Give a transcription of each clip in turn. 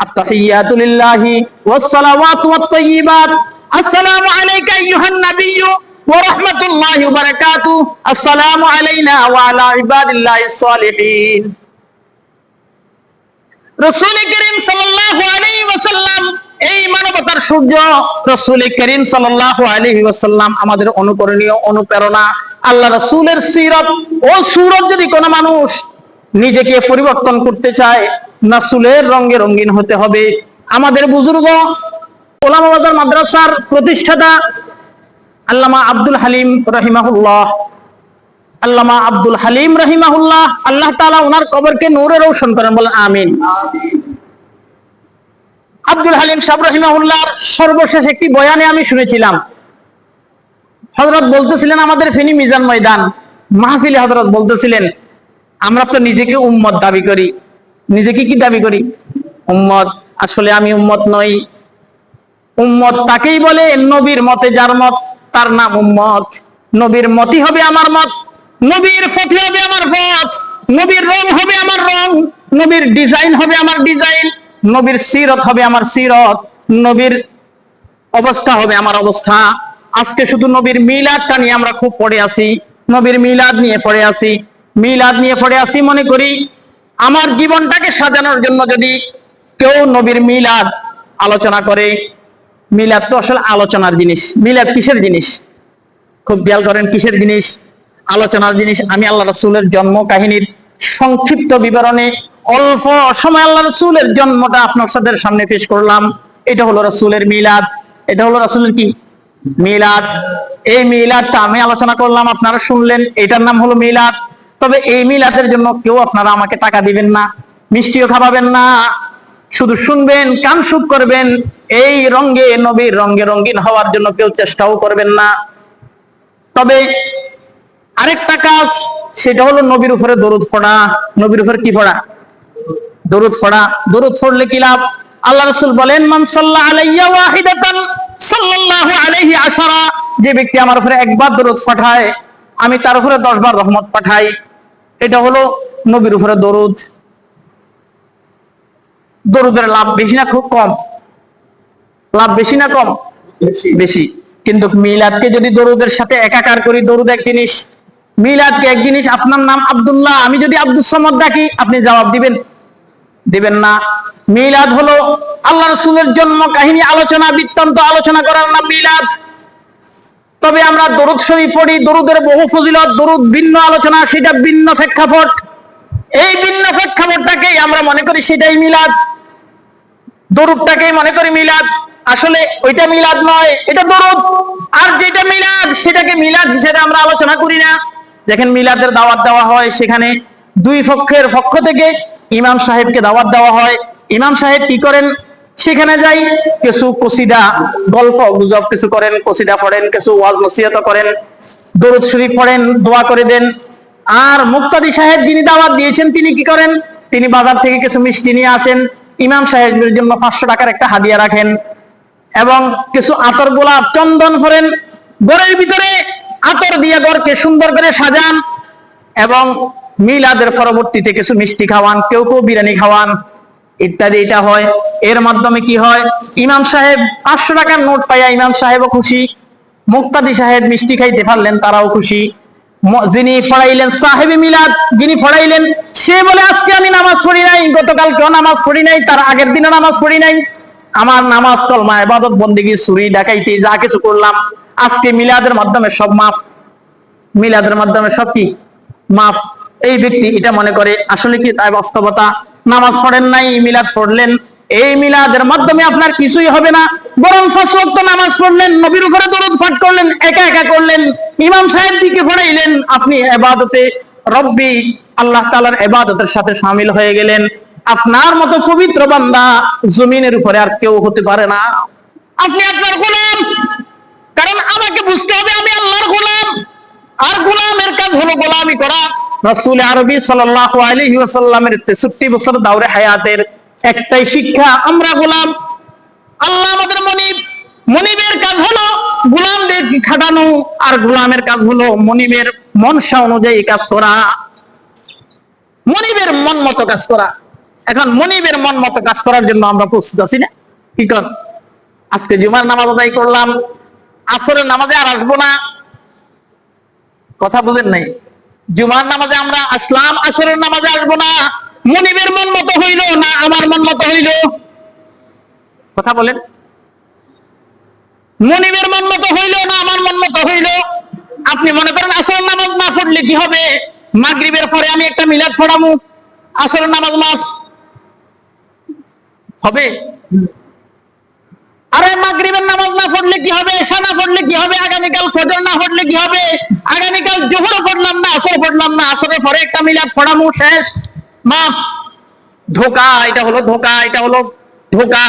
التحيات لله والصلوات والطيبات السلام عليك أيها النبي ورحمة الله وبركاته السلام علينا وعلى عباد الله الصالحين রসুল করিম সাল্লাল্লাহু আলাইহি ওয়াসাল্লাম এই মানবতার সূর্য রসুল করিম সাল্লাল্লাহু আলাইহি ওয়াসাল্লাম আমাদের অনুকরণীয় অনুপ্রেরণা আল্লাহ রসুলের সিরত ও সুরত যদি কোনো মানুষ নিজেকে পরিবর্তন করতে চায়, নাসুলের রঙে রঙিন হতে হবে। আমাদের বুজুর্গ, ওলামাবাজার মাদ্রাসার প্রতিষ্ঠাতা আল্লামা আব্দুল হালিম রহিমাহুল্লাহ। আল্লামা আব্দুল হালিম রহিমাহুল্লাহ, আল্লাহ তাআলা ওনার কবরকে নূরে রৌশন করেন, বলেন আমিন। আব্দুল হালিম সাহেব রহিমাহুল্লাহর সর্বশেষ একটি বয়ানে আমি শুনেছিলাম। হযরত বলতেছিলেন আমাদের ফেনী মিজান ময়দান। মাহফিলে হযরত বলতেছিলেন আমরা তো নিজেকে উম্মত দাবি করি। নিজেকে কি দাবি করি? উম্মত। আসলে আমি উম্মত নই। উম্মত তাকেই বলে নবীর মতে যার মত, তার নাম উম্মত। নবীর মতই হবে আমার মত। নবীর ফতি হবে আমার ফত। নবীর রং হবে আমার রং। নবীর ডিজাইন হবে আমার ডিজাইন নবীর সিরত হবে আমার সিরত। নবীর অবস্থা হবে আমার অবস্থা। আজকে শুধু নবীর মিলাদটা নিয়ে আমরা খুব পড়ে আছি। নবীর মিলাদ নিয়ে পড়ে আছি। মিলাদ নিয়ে পড়ে আছি মনে করি, আমার জীবনটাকে সাজানোর জন্য যদি কেউ নবীর মিলাদ আলোচনা করে, মিলাদ তো আসলে আলোচনার জিনিস। মিলাদ কিসের জিনিস? খুব খেয়াল করেন কিসের জিনিস? আলোচনার জিনিস। আমি আল্লাহ রসুলের জন্ম কাহিনীর সংক্ষিপ্ত বিবরণে অল্প সময় আল্লাহ রসুলের জন্মটা আপনার সাথে সামনে পেশ করলাম। এটা হলো রসুলের মিলাদ। এটা হলো রসুলের কি? মিলাদ। এই মিলাদটা আমি আলোচনা করলাম, আপনারা শুনলেন। এটার নাম হলো মিলাদ। তবে এই মিলাদের জন্য কেউ আপনারা আমাকে টাকা দিবেন না, মিষ্টিও খাওয়াবেন না, শুধু শুনবেন, কান সুখ করবেন, এই রঙ্গে নবীর রঙ্গে রঙ্গিন হওয়ার জন্য কেউ চেষ্টাও করবেন না। তবে আরেকটা কাজ, সেটা হলো নবীর উপরে দরুদ পড়া। নবীর উপরে কি পড়া? দরুদ পড়া। দরুদ ফোড়লে কি লাভ? আল্লাহ রাসূল বলেন, মান সাল্লা আলাইয়া ওয়াহিদাতান সাল্লাল্লাহু আলাইহি আশারা যে ব্যক্তি আমার উপরে একবার দরুদ পাঠায়, আমি তার উপরে 10 বার রহমত পাঠাই। এটা হলো নবীর উপরে দরুদ। দরুদের লাভ বেশি না খুব কম। লাভ বেশি না কম? বেশি। কিন্তু মিলাদকে যদি দরুদের সাথে একাকার করি দরুদ এক জিনিস। মিলাদকে এক জিনিস আপনার নাম আব্দুল্লাহ আমি যদি আব্দুল সমদ ডাকি আপনি জবাব দিবেন। দিবেন না। মিলাদ হলো আল্লাহ রসুলের জন্ম কাহিনী আলোচনা বৃত্তান্ত আলোচনা করার নাম মিলাদ। তবে আমরা দরুদ শরীফ পড়ি, দরুদের বহু ফজিলত, দরুদ ভিন্ন আলোচনা, সেটা ভিন্ন প্রেক্ষাপট। এই ভিন্ন প্রেক্ষাপটটাকেই আমরা মনে করি সেটাই মিলাদ। দরুদটাকেই মনে করি মিলাদ। আসলে ওইটা মিলাদ নয়, এটা দরুদ। আর যেটা মিলাদ, সেটাকে মিলাদ হিসেবে আমরা আলোচনা করি না। দেখেন মিলাদের দাওয়াত দেওয়া হয় সেখানে। দুই পক্ষের পক্ষ থেকে ইমাম সাহেবকে দাওয়াত দেওয়া হয়। ইমাম সাহেব কি করেন? সেখানে যাই, কিছু কসিদা গল্প, গুজব কিছু করেন, কসিদা পড়েন, কিছু ওয়াজ নসিহত করেন, দরুদ শরীফ পড়েন, দোয়া করে দেন। আর মুক্তাদি সাহেব যিনি দাওয়াত দিয়েছেন, তিনি কি করেন? তিনি বাজার থেকে কিছু মিষ্টি নিয়ে আসেন, ইমাম সাহেবের জন্য পাঁচশো টাকার একটা হাদিয়া রাখেন এবং কিছু আতর গোলাপ, চন্দন ভরেন। ঘরের ভিতরে আতর দিয়ে ঘরকে সুন্দর করে সাজান এবং মিলাদের পরবর্তীতে কিছু মিষ্টি খাওয়ান, কেউ কেউ বিরিয়ানি খাওয়ান। ইত্যাদি, এটা হয়। এর মাধ্যমে কি হয়? ইমাম সাহেব পাঁচশো টাকার নোট পাইয়া ইমাম সাহেবও খুশি। মুক্তাদি সাহেব মিষ্টি খাইতে পারলেন, তারাও খুশি। যিনি পড়াইলেন সাহেবি মিলাদ যিনি পড়াইলেন সে বলে, আজকে আমি নামাজ পড়ি নাই গতকাল কেউ নামাজ পড়ি নাই, তার আগের দিনে নামাজ পড়ি নাই। আমার নামাজ কলমা এবাদত বন্দিগি, চুরি, ডাকাইতি, যা কিছু করলাম, আজকে মিলাদের মাধ্যমে সব মাফ। মিলাদের মাধ্যমে সব কি? মাফ। এই ব্যক্তি এটা মনে করে। আসলে কি তাই বাস্তবতা? নামাজ পড়েন নাই, মিলাদ পড়লেন। এই মিলাদের মাধ্যমে আপনার কিছুই হবে না। বরং পাঁচ নামাজ পড়লেন, নবীর উপরে দরদ পাঠ করলেন, একা একা করলেন, ইমাম সাহেব দিকে পড়াইলেন আপনি এবাদতে রব্বি, আল্লাহ তাআলার এবাদতের সাথে সামিল হয়ে গেলেন। আপনার মতো পবিত্র বান্দা জমিনের উপরে আর কেউ হতে পারে না। আপনি আপনার গোলাম। কারণ আমাকে বুঝতে হবে আমি আল্লাহর গোলাম। আর গোলামের কাজ হলো গোলামি করা। রাসূল আরবি সাল্লাল্লাহু আলাইহি ওয়াসাল্লামের 63 বছর দাওরে হায়াতের একটাই শিক্ষা, আমরা গোলাম। আল্লাহ আমাদের মনিব। মনিবের কাজ হলো গোলামদের খাটানো, আর গোলামের কাজ হলো মনিবের মনসা অনুযায়ী কাজ করা। মনিবের মন মতো কাজ করা। এখন মনিবের মন মতো কাজ করার জন্য আমরা প্রস্তুত আছি না? কি কর? আজকে জুমার নামাজ আদায় করলাম। আসরের নামাজে আর আসব না। কথা বুঝেন নাই? জুমার নামাজে আমরা আসলাম, আসরের নামাজে আসব না। মনিবের মন মতো হইল না আমার মন মতো হইল? কথা বলেন। মনিবের মন মতো হইল না আমার মন মতো হইল? আপনি মনে করেন আসরের নামাজ না পড়লে কি হবে? মাগরিবের পরে আমি একটা মিলাদ পড়ামু। আসরের নামাজ মাফ। হবে? আরে মাগরিবের না পড়লে কি হবে? না পড়লে কি হবে? আগামীকাল না পড়লে কি হবে? পড়লাম না এটা এটা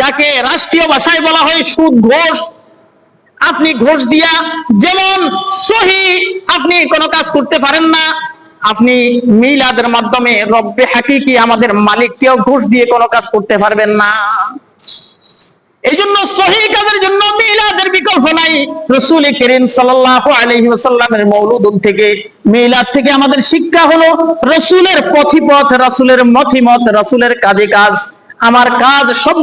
যাকে রাষ্ট্রীয় ভাষায় বলা হয় সুদ ঘোষ। আপনি ঘোষ দিয়া যেমন সহি, আপনি কোনো কাজ করতে পারেন না। আপনি মিলাদের মাধ্যমে রব্বে হাকিকি আমাদের মালিককেও ঘোষ দিয়ে কোনো কাজ করতে পারবেন না। কাজের জন্য থেকে থেকে আমাদের শিক্ষা রসুলের পথিপথ, রসুলের রসুলের কাজে আমার কাজ সব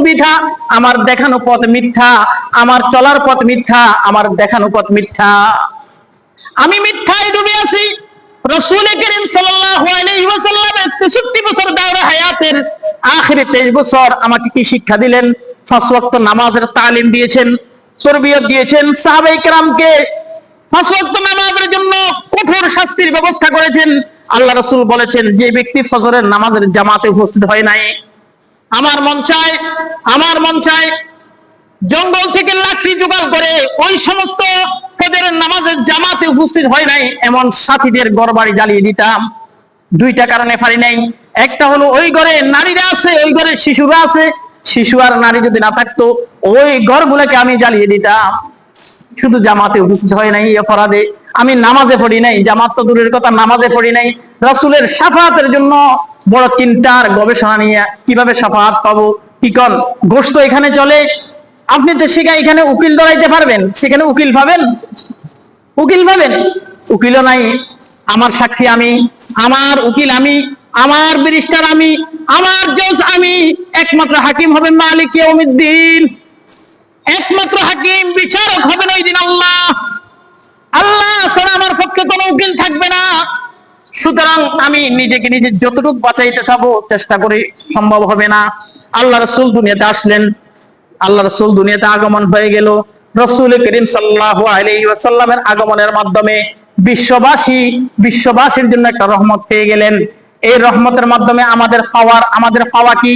আমার দেখানো পথ মিথ্যা, আমার চলার পথ মিথ্যা, আমার দেখানো পথ মিথ্যা। আমি মিথ্যায় ডুবে আছি। রসুল করিম আলাইহি ওয়াসাল্লামের 63 বছর দাওরা হায়াতের আখিরে 23 বছর আমাকে কি শিক্ষা দিলেন? পাঁচ ওয়াক্ত নামাজের তালিম দিয়েছেন, তরবিয়ত দিয়েছেন। সাহাবাই কেরামকে পাঁচ ওয়াক্ত নামাজের জন্য কঠোর শাস্তির ব্যবস্থা করেছেন। আল্লাহ রসুল বলেছেন, যে ব্যক্তি ফজরের নামাজের জামাতে উপস্থিত হয় নাই, আমার মন চায়, আমার মন চায় জঙ্গল থেকে লাকড়ি জোগাড় করে ওই সমস্ত ফজরের নামাজের জামাতে উপস্থিত হয় নাই, এমন সাথীদের বাড়ি জ্বালিয়ে দিতাম। দুইটা কারণে পারি নাই। একটা হলো, ওই ঘরে নারীরা আছে, ওই ঘরে শিশুরা আছে শিশু আর নারী যদি না থাকতো, ওই ঘরগুলোকে আমি জ্বালিয়ে দিতাম। শুধু জামাতে উপস্থিত হয় নাই অপরাধে। আমি নামাজে পড়ি নাই, জামাত তো দূরের কথা, নামাজে পড়ি নাই। রসুলের সাফাতের জন্য বড় চিন্তার গবেষণা নিয়ে কীভাবে সাফাত পাবো? কি কন গোস্ত এখানে চলে। আপনি তো সেখানে এখানে উকিল দাঁড়াইতে পারবেন। সেখানে উকিল পাবেন? উকিল পাবেন? উকিলও নাই। আমার সাক্ষী আমি, আমার উকিল আমি, আমার ব্যারিস্টার আমি আমার জজ আমি একমাত্র হাকিম হবেন মালিক ইয়াউমিদ্দিন। একমাত্র হাকিম, বিচারক হবেন ওই দিন আল্লাহ। আল্লাহ ছাড়া আমার পক্ষে কোনো উকিল থাকবে না। সুতরাং আমি নিজেকে নিজে যতটুকু বাঁচাইতে চাবো, চেষ্টা করি, সম্ভব হবে না। আল্লাহ রসুল দুনিয়াতে আসলেন। আল্লাহ রসুল দুনিয়াতে আগমন হয়ে গেল। রসুল করিম সাল্লাহ আলাইহি ওয়াসাল্লামের আগমনের মাধ্যমে বিশ্ববাসী, বিশ্ববাসীর জন্য একটা রহমত পেয়ে গেলেন। এই রহমতের মাধ্যমে আমাদের পাওয়ার, আমাদের পাওয়া কি?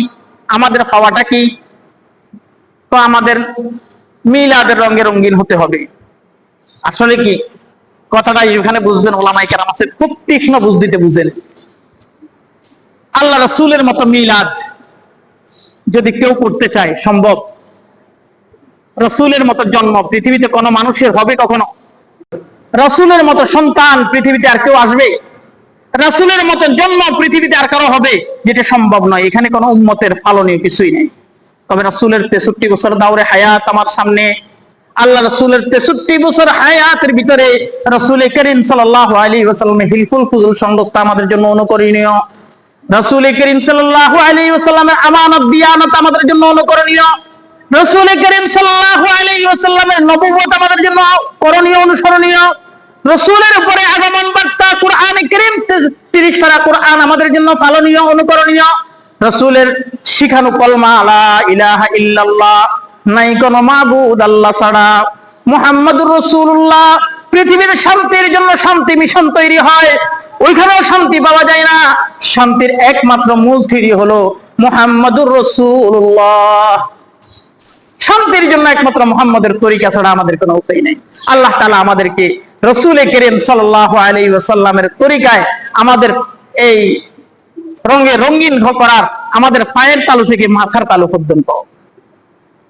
আমাদের পাওয়াটা কি? তো আমাদের মিলাদের রঙে রঙিন হতে হবে। আসলে কি? কথাটা এখানে বুঝবেন ওলামাই কেরাম আছে, খুব তীক্ষ্ণ বুদ্ধিতে বুঝেন। আল্লাহ রসুলের মতো মিলাদ যদি কেউ করতে চায়, সম্ভব। রসুলের মতো জন্ম পৃথিবীতে কোনো মানুষের হবে কখনো? রসুলের মতো সন্তান পৃথিবীতে আর কেউ আসবে? রসুলের মতো জন্ম পৃথিবীতে আর কারও হবে? যেটা সম্ভব নয়। এখানে কোনো উম্মতের পালনীয় কিছুই নেই। তবে রসুলের তেষট্টি বছর দাউরে হায়াত আমার সামনে। আল্লাহ রসুলের তেষট্টি বছর হায়াতের ভিতরে রসুল করিম সাল্লাহ আলী ওসালামের হিলফুল ফুজুল সংস্থা আমাদের জন্য অনুকরণীয়। রসুল করিম সাল্লাহ আলী ওসালামের আমানত, দিয়ানত আমাদের জন্য অনুকরণীয়। রসুল করিম সাল্লাহ আলী ওসাল্লামের নবুবত আমাদের জন্য করণীয়, অনুসরণীয়। রসুলের উপরে আগমন বার্তা কোরআন করিম, তিরিশ পারা কোরআন আমাদের জন্য পালনীয়, অনুকরণীয়। রসুলের শিখানো কলমা আলা ইলাহা ইল্লাল্লাহ, নাই কোন মাবুদ আল্লাহ ছাড়া। মুহাম্মদুর রসুল্লাহ পৃথিবীর শান্তির জন্য শান্তি মিশন তৈরি হয়। ওইখানেও শান্তি পাওয়া যায় না। শান্তির একমাত্র মূল থিরি হলো মুহাম্মদুর রসুল্লাহ শান্তির জন্য একমাত্র মোহাম্মদের তরিকা ছাড়া আমাদের কোনো উপায় নেই। আল্লাহ তালা আমাদেরকে রসুল করিম সাল্লাহ আলী ওসাল্লামের তরিকায় আমাদের এই রঙে রঙিন করার আমাদের পায়ের তালু থেকে মাথার তালু পর্যন্ত।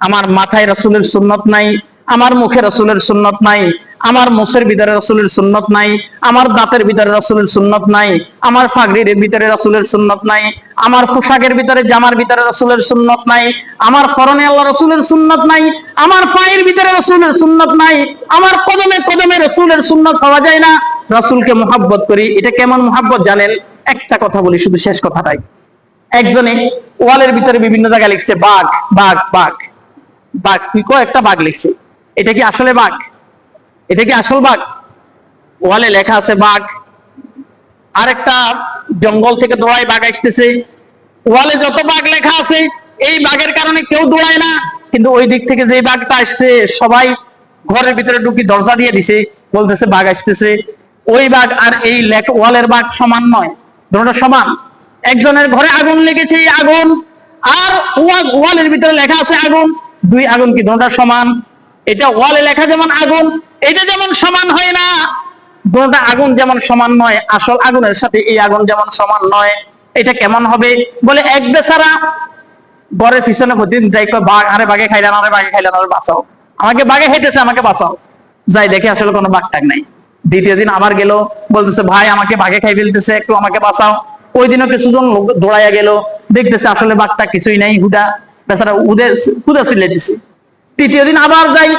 আমার মাথায় রসুলের সুন্নত নাই, আমার মুখে রসুলের সুন্নত নাই আমার মুখের ভিতরে রসুলের সুন্নত নাই, আমার দাঁতের ভিতরে রসুলের সুন্নত নাই, আমার ফাগরির ভিতরে রসুলের সুন্নত নাই, আমার পোশাকের ভিতরে জামার ভিতরে রসুলের সুন্নত নাই, আমার ফরনে আল্লাহ রসুলের সুন্নত নাই, আমার পায়ের ভিতরে রসুলের সুন্নত নাই, আমার কদমে কদমে রসুলের সুন্নত পাওয়া যায় না। রসুলকে মোহাব্বত করি, এটা কেমন মোহাব্বত জানেন? একটা কথা বলি, শুধু শেষ কথাটাই। একজনে ওয়ালের ভিতরে বিভিন্ন জায়গায় লিখছে, বাঘ বাঘ বাঘ বাঘ, কি একটা বাঘ লিখছে। এটা কি আসলে বাঘ? এটা কি আসল বাঘ? ওয়ালে লেখা আছে বাঘ। আরেকটা জঙ্গল থেকে দৌড়ায় বাঘ আসতেছে। ওয়ালে যত বাঘ লেখা আছে, এই বাঘের কারণে কেউ দৌড়ায় না। কিন্তু ওই দিক থেকে যে বাঘটা আসছে, সবাই ঘরের ভিতরে ঢুকি দরজা দিয়ে দিছে, বলতেছে বাঘ আসতেছে। ওই বাঘ আর এই ওয়ালের বাঘ সমান নয়। দুটোটা সমান। একজনের ঘরে আগুন লেগেছে, এই আগুন। আর ওয়া- ওয়ালের ভিতরে লেখা আছে আগুন। দুই আগুন কি দুটোটা সমান? এটা ওয়ালে লেখা যেমন আগুন এটা যেমন সমান হয় না দুটা আগুন যেমন সমান নয়, আসল আগুনের সাথে এই আগুন যেমন সমান নয়, এটা কেমন হবে? বলে এক বেচারা ঘরের পিছনে প্রতিদিন যাই কয়, বাঘ, আরে বাঘে খাইলাম আরে বাঘে খাইলাম আরে বাঁচাও। আমাকে বাঘে খাইতেছে, আমাকে বাঁচাও। যাই দেখে আসলে কোনো বাঘ টাক নাই। দ্বিতীয় দিন আবার গেল, বলতেছে, ভাই, আমাকে বাঘে খাই ফেলতেছে, একটু আমাকে বাঁচাও। ওই দিনও কিছুজন লোক দৌড়াইয়া গেল, দেখতেছে আসলে বাঘটা কিছুই নাই, হুদা। বেচারা উদে হুদা সিলে দিছে। তৃতীয় দিন আবার যাই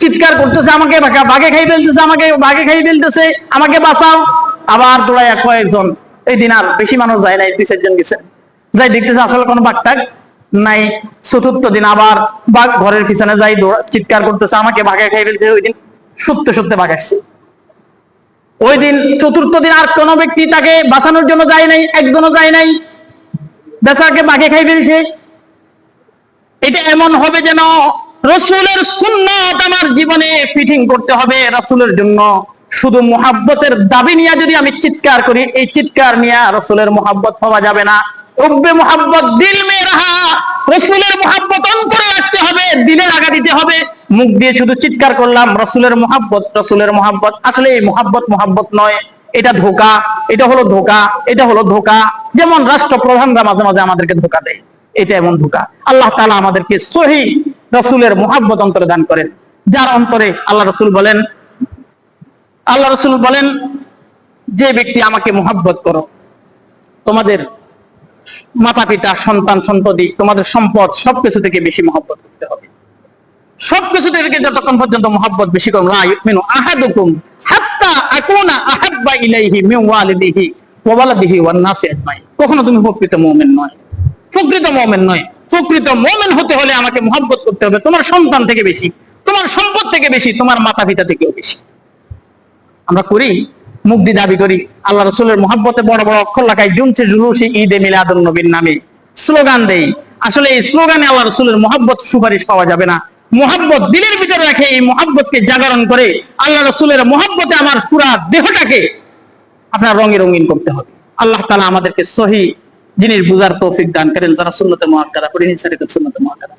চিৎকার করতেছে আমাকে বাঘা- খাই ফেলতেছে আমাকে বাঘে খাই ফেলতেছে, আমাকে বাঁচাও। আবার দৌড়াইয়া কয়েকজন, এই দিন আর বেশি মানুষ যায় নাই, দুই, চারজন গেছে। যাই দেখতেছে আসলে কোনো বাঘ টাক নাই। চতুর্থ দিন আবার বাঘ ঘরের পিছনে যাই চিৎকার করতেছে আমাকে বাঘে খাই ফেলতেছে। ওই দিন সত্যি সত্যি বাঘ আসছে। ওই দিন চতুর্থ দিন আর কোনো ব্যক্তি তাকে বাঁচানোর জন্য যায় নাই, একজনও যায় নাই। বেচারাকে বাঘে খাই ফেলছে। এটা এমন হবে যেন রসুলের সুন্নত আমার জীবনে ফিটিং করতে হবে রসুলের জন্য। শুধু মোহাব্বতের দাবি নিয়ে যদি আমি চিৎকার করি, এই চিৎকার নিয়ে রসুলের মোহাব্বত পাওয়া যাবে না। উব্বে মোহাব্বত, দিল মে রাহা। রসুলের মোহাব্বত অন্তরে আসতে হবে, দিলে লাগা দিতে হবে। মুখ দিয়ে শুধু চিৎকার করলাম, রসুলের মোহাব্বত রসুলের মোহাব্বত। আসলে এই মোহাব্বত মোহাব্বত নয়, এটা ধোকা, এটা হলো ধোকা, এটা হলো ধোকা। যেমন রাষ্ট্রপ্রধানরা মাঝে মাঝে আমাদেরকে ধোকা দেয়, এটা এমন ধোকা। আল্লাহ তালা আমাদেরকে সহি রসুলের মোহাব্বত অন্তরে দান করেন। যার অন্তরে আল্লাহ রসুল বলেন, আল্লাহ রসুল বলেন, যে ব্যক্তি আমাকে মোহাব্বত করো, তোমাদের মাতা পিতা সন্তান সন্ততি তোমাদের সম্পদ সবকিছু থেকে বেশি মহব্বত করতে হবে। সবকিছু থেকে যতক্ষণ পর্যন্ত মহব্বত বেশি করুন ইউমিনু আহাদুকুম হাত্তা আকুনা আহাব্বা ইলাইহি মিন ওয়ালিদিহি ওয়া ওয়ালাদিহি ওয়ান নাসি কখনো তুমি প্রকৃত মুমিন নয়। প্রকৃত মুমিন নয়। প্রকৃত মুমিন হতে হলে আমাকে মহব্বত করতে হবে। তোমার সন্তান থেকে বেশি, তোমার সম্পদ থেকে বেশি, তোমার মাতা পিতা থেকেও বেশি। আমরা করি মুক্তি দাবি করি, আল্লাহ রসুলের মহাব্বতে বড় বড় অক্ষর লাগাই জুমছে জুলুসি ঈদে মিলাদুন নবীর নামে। স্লোগান দেই। আসলে এই স্লোগানে আল্লাহ রসুলের মহাব্বত সুপারিশ পাওয়া যাবে না। মোহাব্বত দিলের ভিতরে রাখে এই মোহাব্বতকে জাগরণ করে আল্লাহ রসুলের মহাব্বতে আমার পুরা দেহটাকে আপনার রঙে রঙিন করতে হবে। আল্লাহ তালা আমাদেরকে সহি জিনিস বুঝার তৌফিক দান করেন যারা সুন্নতে মহাকারা করেন শরীয়তের সুন্নতে মহাকারা